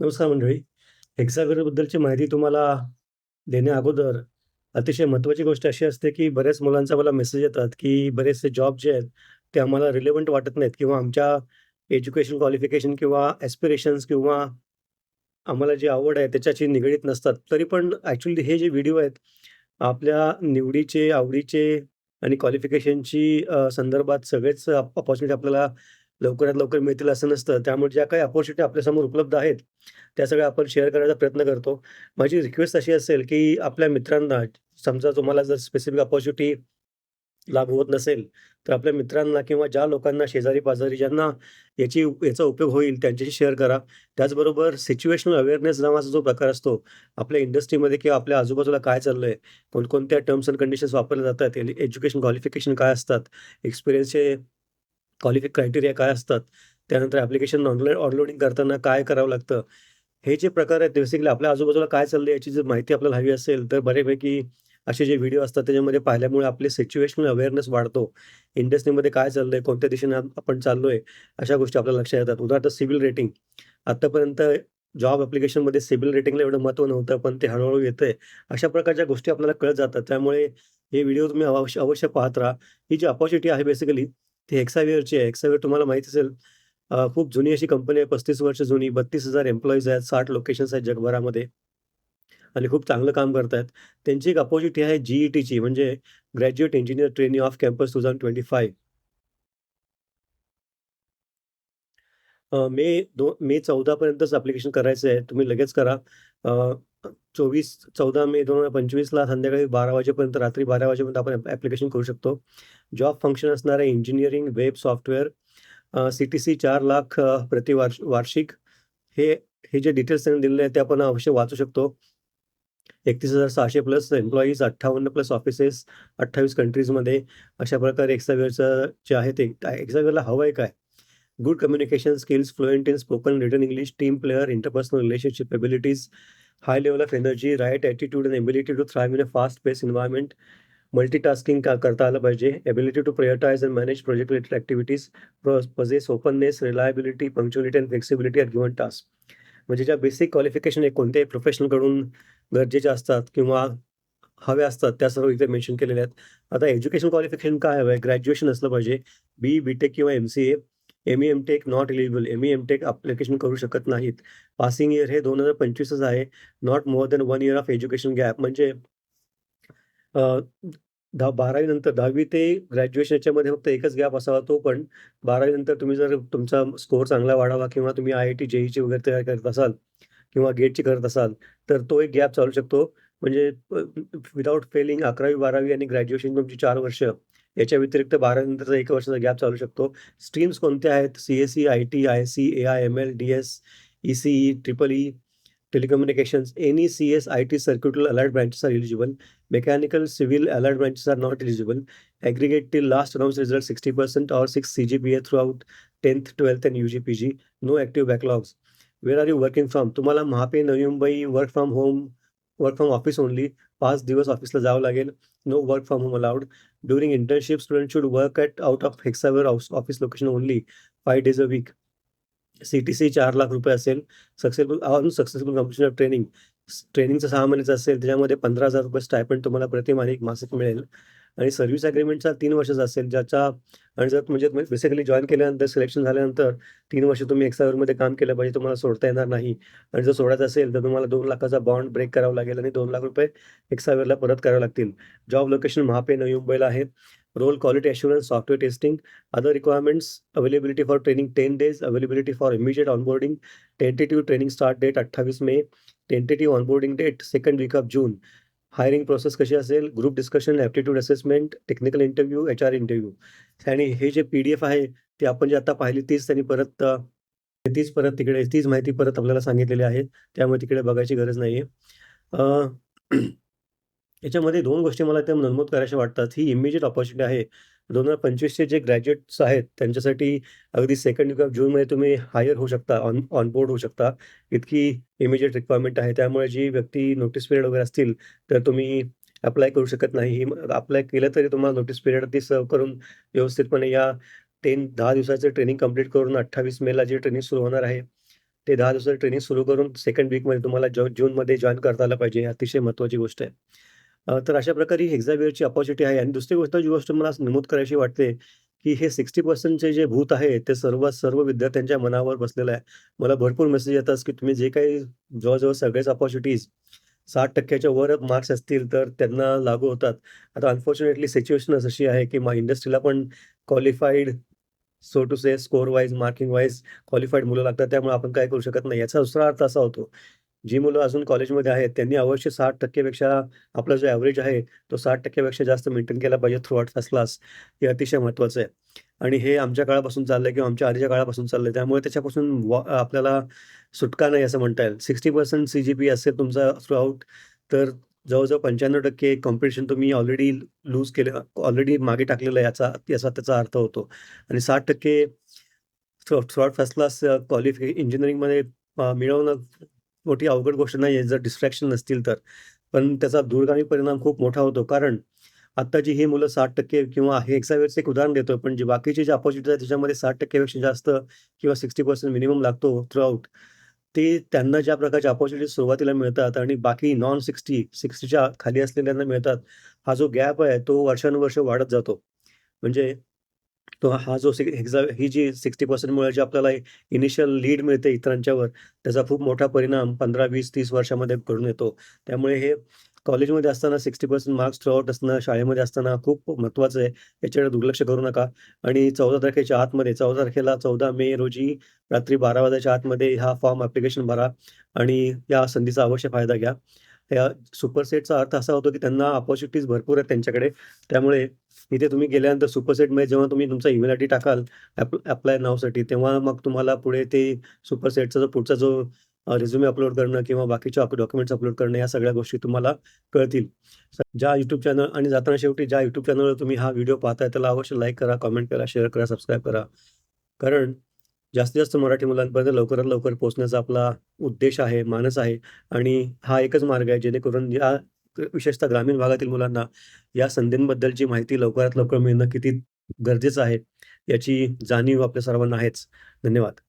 नमस्कार मंडळी. हेक्सागोनबद्दलची माहिती तुम्हाला देण्या अगोदर अतिशय महत्त्वाची गोष्ट अशी असते, की बऱ्याच मुलांचा मला मेसेज येतात, की बरेचसे जॉब जे आहेत, ते आम्हाला रिलेव्हंट वाटत नाहीत किंवा आमच्या एज्युकेशन क्वालिफिकेशन किंवा ॲस्पिरेशन्स किंवा आम्हाला जी आवड आहे त्याच्याशी निगडीत नसतात. तरी पण ॲक्च्युली हे जे व्हिडिओ आहेत, आपल्या निवडीचे, आवडीचे आणि क्वालिफिकेशनची संदर्भात सगळेच अपॉर्च्युनिटी आपल्याला लवकरात लवकर मिळतील असं नसतं. त्यामुळे ज्या काही अपॉर्च्युनिटी आपल्यासमोर उपलब्ध आहेत, त्या सगळ्या आपण शेअर करायचा प्रयत्न करतो. माझी रिक्वेस्ट अशी असेल, की आपल्या मित्रांना समजा तुम्हाला जर स्पेसिफिक अपॉर्च्युनिटी लागू होत नसेल, तर आपल्या मित्रांना किंवा ज्या लोकांना शेजारी-पाजारी ज्यांना याची याचा उपयोग होईल त्यांच्याशी शेअर करा. त्याचबरोबर सिच्युएशनल अवेअरनेस नावाचा जो प्रकार असतो, आपल्या इंडस्ट्रीमध्ये किंवा आपल्या आजूबाजूला काय चाललं आहे कोणकोणत्या टर्म्स अँड कंडिशन्स वापरल्या जातात, एज्युकेशन क्वालिफिकेशन काय असतात, एक्सपिरियन्सचे क्वालिफिक क्रायटेरिया काय असतात, त्यानंतर ॲप्लिकेशन ऑनलाईन ऑनलोडिंग करताना काय करावं लागतं. हे जे प्रकार आहेत बेसिकली आपल्या आजूबाजूला काय चाललं याची जर माहिती आपल्याला हवी असेल, तर बऱ्यापैकी असे जे व्हिडिओ असतात त्याच्यामध्ये पाहिल्यामुळे आपले सिच्युएशनल अवेअरनेस वाढतो. इंडस्ट्रीमध्ये काय चाललंय, कोणत्या दिशेने आपण चाललोय, अशा गोष्टी आपल्याला लक्षात येतात. उदाहरणार्थ सिव्हिल रेटिंग. आतापर्यंत जॉब ॲप्लिकेशनमध्ये सिव्हिल रेटिंगला एवढं महत्त्व नव्हतं, पण ते हळूहळू येतंय. अशा प्रकारच्या गोष्टी आपल्याला कळत जातात. त्यामुळे हे व्हिडिओ तुम्ही अवश्य अवश्य पाहत राहा. ही जी अपॉर्च्युनिटी आहे बेसिकली ती हेक्सावेअरची आहे. हेक्सावेअर तुम्हाला माहिती असेल खूप जुनी अशी कंपनी आहे, 35 वर्ष जुनी, 32,000 एम्प्लॉईज आहेत, साठ लोकेशन्स आहेत जगभरामध्ये आणि खूप चांगलं काम करतायत. त्यांची एक अपॉर्च्युनिटी आहे जी-ई-टीची म्हणजे graduate engineer trainee off campus 2025. Uh, May दो मे 14 पर्यंतच ॲप्लिकेशन करायचं आहे. तुम्ही लगेच करा. अ, 24 14 मे 2025ला संध्याकाळी 12 वाजेपर्यंत, रात्री 12 वाजेपर्यंत आपण ॲप्लिकेशन करू शकतो. जॉब फंक्शन असणार आहे engineering, web, software. Uh, CTC चार लाख अ, प्रति वार्ष वार्षिक. हे हे जे डिटेल्स त्यांनी दिलेले आहेत ते आपण अवश्य वाचू शकतो. 31,600 प्लस एम्प्लॉईज, 58 प्लस ऑफिसेस, 28 कंट्रीजमध्ये. अशा प्रकारे एक्सावेअरचं जे आहे ते हेक्सावेअरला हवंय काय? Good communication skills, fluent in spoken written English, team player, interpersonal relationship abilities, high level of energy, right attitude and ability to thrive in a fast-paced environment, multitasking का करता आलं पाहिजे. Ability to prioritise and manage project related activities. Possess openness, reliability, punctuality and flexibility at given task. म्हणजे ज्या basic qualification आहे कोणत्याही प्रोफेशनलकडून गरजेच्या असतात किंवा हव्या असतात, त्या सर्व इथे मेन्शन केलेल्या आहेत. आता एज्युकेशन क्वालिफिकेशन काय हवं आहे? ग्रॅज्युएशन असलं पाहिजे. बी, बी-टेक किंवा M C A M ME, M Tech not eligible. ME, M Tech application करू शकत नाहीत. पासिंग इयर हे 2025च आहे. Not more than one year of education gap म्हणजे बारावी दहा 12वी नंतर 10वी ते ग्रॅज्युएशन याच्यामध्ये फक्त एकच गॅप असावा. तो पण 12वी नंतर तुम्ही जर तुमचा स्कोर चांगला वाढावा किंवा तुम्ही आय-आय-टी, जे-ई-ची वगैरे तयार करत असाल किंवा गेटची करत असाल, तर तो एक गॅप चालू शकतो. म्हणजे विदाऊट फेलिंग 11वी, 12वी आणि ग्रॅज्युएशन तुमची चार वर्ष. याच्या व्यतिरिक्त 12वी नंतरचा 1 वर्षाचा गॅप चालू शकतो. स्ट्रीम्स कोणत्या आहेत? CSE, IT, IC, AI, ML, DS, ECE, triple E, telecommunication any CS, IT circuital allied branches are eligible. Mechanical, civil allied branches are not eligible. Aggregate till last rounds result 60% or 6 CGPA throughout 10th, 12th and UG, PG. No active backlogs. Where are you working from? तुम्हाला Mahape, Navi Mumbai, work from home, work from office only पाच दिवस ऑफिसला जावं लागेल. No work from home allowed. During internship student should work at out of Hexaware office location only five days a week. CTC चार लाख रुपये असेल. Successful on successful completion of training. ट्रेनिंगचं सहा महिन्याचं असेल त्याच्यामध्ये ₹15,000 स्टायपेंड तुम्हाला प्रति मासिक मासिक मिळेल आणि सर्व्हिस ॲग्रीमेंटचा 3 वर्षाचा असेल ज्याचा आणि जर म्हणजे बेसिकली जॉईन केल्यानंतर सिलेक्शन झाल्यानंतर तीन वर्ष तुम्ही हेक्सावेअरमध्ये काम केलं पाहिजे. तुम्हाला सोडता येणार नाही आणि जर सोडायचं असेल तर तुम्हाला दोन लाखाचा बॉन्ड ब्रेक करावा लागेल आणि ₹2,00,000 हेक्सावेअरला परत करावे लागतील. जॉब लोकेशन महापे, नवी मुंबईला आहे. Role quality assurance software testing. Other requirements availability for training ten days. Availability for immediate onboarding. Tentative training start date 28 May. Tentative onboarding date second week of June. Hiring process कशी असेल? Group discussion, aptitude assessment, technical interview, HR interview आणि हे जे PDF आहे ते आपण जे आता पाहिली तीच त्यांनी परत तीच परत तिकडे तीच माहिती परत आपल्याला सांगितलेली आहे. त्यामुळे तिकडे बघायची गरज नाही आहे याच्यामध्ये दोन गोष्टी मला त्या नमूद करायच्या वाटतात. ही इमिजिएट ऑपॉर्च्युनिटी आहे. 2025चे जे ग्रॅज्युएट्स आहेत त्यांच्यासाठी अगदी सेकंड वीक ऑफ जूनमध्ये तुम्ही हायर होऊ शकता, ऑन ऑनबोर्ड होऊ शकता. इतकी इमिजिएट रिक्वायरमेंट आहे. त्यामुळे जी व्यक्ती नोटीस पिरियड वगैरे असतील तर तुम्ही अप्लाय करू शकत नाही. अप्लाय केलं तरी तुम्हाला नोटीस पिरियड ती सर्व करून व्यवस्थितपणे या टेन दहा दिवसाचं ट्रेनिंग कंप्लीट करून 28 मेला जी ट्रेनिंग सुरू होणार आहे. ते दहा दिवसाचं ट्रेनिंग सुरू करून सेकंड वीकमध्ये तुम्हाला जॉ जूनमध्ये जॉईन करता आलं पाहिजे. अतिशय महत्त्वाची गोष्ट आहे. अ, तर अशा प्रकारे ही Exavierची अपॉर्च्युनिटी आहे आणि दुसरी गोष्ट जी गोष्ट मला नमूद करायची वाटते, की हे 60% चे जे भूत आहे, ते सर्व सर्व विद्यार्थ्यांच्या मनावर बसलेलं आहे. मला भरपूर मेसेज येतात, की तुम्ही जे काही जवळ-जवळ सगळेच अपॉर्च्युनिटीज 60% च्या वर मार्क्स असतील, तर त्यांना लागू होतात. आता अनफॉर्च्युनेटली सिच्युएशनच अशी आहे, की मग इंडस्ट्रीला पण qualified so to say score wise, marking wise qualified मुलं लागतात. त्यामुळे आपण काय करू शकत नाही. याचा दुसरा अर्थ असा होतो, जी मुलं अजून कॉलेजमध्ये आहेत, त्यांनी अवश्य 60% पेक्षा आपला जो ॲव्हरेज आहे, तो 60% पेक्षा जास्त मेंटेन केला पाहिजे थ्रू आउट फर्स्ट क्लास. हे अतिशय महत्त्वाचं आहे. आणि हे आमच्या काळापासून चाललंय किंवा आमच्या आधीच्या काळापासून चाललंय. त्यामुळे त्याच्यापासून आपल्याला सुटका नाही असं म्हणता येईल. Sixty percent C G P असेल तुमचा थ्रू आउट, तर जवळजवळ पंच्याण्णव टक्के कॉम्पिटिशन तुम्ही ऑलरेडी लूज केलं ऑलरेडी मागे टाकलेलं आहे याचा याचा त्याचा अर्थ होतो. आणि 60% throughout first class qualify इंजिनिअरिंगमध्ये मिळवणं मोठी अवघड गोष्ट नाही आहे, जर डिस्ट्रॅक्शन नसतील तर. पण त्याचा दूरगामी परिणाम खूप मोठा होतो. कारण आत्ताची ही मुलं 60% किंवा हे Exavierचं एक उदाहरण देतो पण जे बाकीचे जे अपॉर्च्युनिटीज आहे त्याच्यामध्ये साठ टक्केपेक्षा जास्त किंवा 60% मिनिमम लागतो थ्रूआउट ते त्यांना ज्या प्रकारच्या अपॉर्च्युनिटीज सुरुवातीला मिळतात आणि बाकी नॉन 60, 60च्या खाली असलेल्यांना मिळतात. हा जो गॅप आहे, तो वर्षानुवर्ष वाढत जातो. म्हणजे तो हा जो एक्झा ही जी 60% मुळे जी आपल्याला इनिशियल लीड मिळते इतरांच्यावर, त्याचा खूप मोठा परिणाम पंधरा वीस तीस वर्षामध्ये घडून येतो. त्यामुळे हे कॉलेजमध्ये असताना 60% मार्क्स थ्रू आउट असणं, शाळेमध्ये असताना खूप महत्त्वाचं आहे. याच्याकडे दुर्लक्ष करू नका. आणि 14 तारखेच्या आतमध्ये 14 तारखेला 14 मे रोजी रात्री 12 वाजताच्या आतमध्ये हा फॉर्म ॲप्लिकेशन भरा आणि या संधीचा अवश्य फायदा घ्या. या सुपरसेटचा अर्थ असा होतो, की त्यांना अपॉर्च्युनिटीज भरपूर आहेत त्यांच्याकडे. त्यामुळे इथे तुम्ही गेल्यानंतर सुपरसेटमध्ये जेव्हा तुम्ही तुमचा ईमेल आयडी टाकाल अप अप्लाय नावसाठी, तेव्हा मग तुम्हाला पुढे ते सुपरसेटचा जो पुढचा जो रिझ्युमे अपलोड करणं किंवा बाकीचे डॉक्युमेंट्स अपलोड करणं, या सगळ्या गोष्टी तुम्हाला कळतील. ज्या यूट्यूब चॅनल आणि जाताना शेवटी ज्या यूट्यूब चॅनलवर तुम्ही हा व्हिडिओ पाहताय, त्याला अवश्य लाईक करा, कमेंट करा, शेअर करा, सबस्क्राईब करा. कारण जास्तीत जास्त मराठी मुलांपर्यंत लवकरात लवकर पोहोचण्याचा आपला उद्देश आहे, मानस आहे आणि हा एकच मार्ग आहे, जेणेकरून या विशेषतः ग्रामीण भागातील मुलांना या संधींबद्दलची माहिती लवकरात लवकर मिळणं किती गरजेचं आहे, याची जाणीव आपल्या सर्वांना आहेच. धन्यवाद.